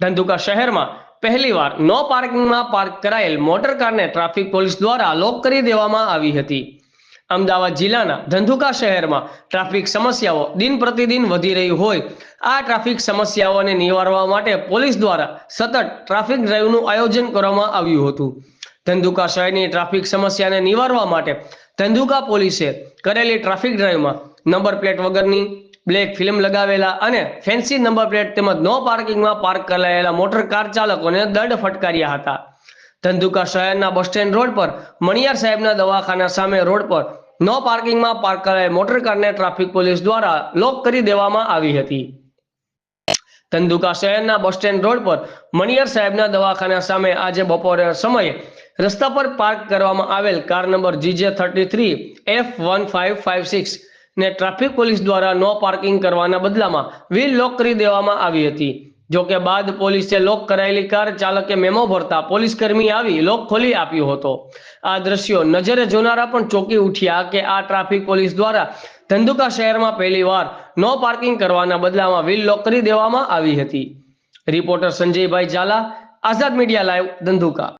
ધંધુકા શહેરમાં પહેલીવાર નો પાર્કિંગમાં પાર્ક કરાયેલ મોટર કારને ટ્રાફિક પોલીસ દ્વારા લોક કરી દેવામાં આવી હતી. અમદાવાદ જિલ્લાના ધંધુકા શહેરમાં ટ્રાફિક સમસ્યાઓ દિન પ્રતિદિન વધી રહી હોય. આ ટ્રાફિક સમસ્યાઓને નિવારવા માટે પોલીસ દ્વારા સતત ટ્રાફિક ડ્રાઈવનું આયોજન કરવામાં આવ્યું હતું. ધંધુકા શહેરની ટ્રાફિક સમસ્યાને નિવારવા માટે ધંધુકા પોલીસે કરેલી ટ્રાફિક ડ્રાઈવમાં નંબર પ્લેટ વગરની બ્લેક ફિલ્મ લગાવેલા અને ફેન્સી નંબર પ્લેટ તેમજ નો પાર્કિંગમાં પાર્ક કરાયેલા મોટર કાર ચાલકોને દંડ ફટકાર્યા હતા. ધંધુકા શહેરના બસ સ્ટેન્ડ રોડ પર મણિયાર સાહેબના દવાખાના સામે રોડ પર નો પાર્કિંગમાં પાર્ક કરાયેલ મોટર કારને ટ્રાફિક પોલીસ દ્વારા લોક કરી દેવામાં આવી હતી. ધંધુકા શહેરના બસ સ્ટેન્ડ રોડ પર મણિયાર સાહેબના દવાખાના સામે આજે બપોરે સમયે રસ્તા પર પાર્ક કરવામાં આવેલ car number GJ thirty three F one five five six ને ટ્રાફિક પોલીસ દ્વારા નો પાર્કિંગ કરવાના બદલામાં વ્હીલ લોક કરી દેવામાં આવી હતી. જો કે બાદ પોલીસે લોક કરાયેલી કાર ચાલકે મેમો ભરતા પોલીસ કર્મી આવી લોક ખોલી આપ્યો હતો. આ દ્રશ્યો નજરે જોનારા પણ ચોંકી ઉઠ્યા કે આ ટ્રાફિક પોલીસ દ્વારા ધંધુકા શહેરમાં પહેલીવાર નો પાર્કિંગ કરવાના બદલામાં વ્હીલ લોક કરી દેવામાં આવી હતી. Reporter Sanjaybhai Zala, Azad media live Dhandhuka.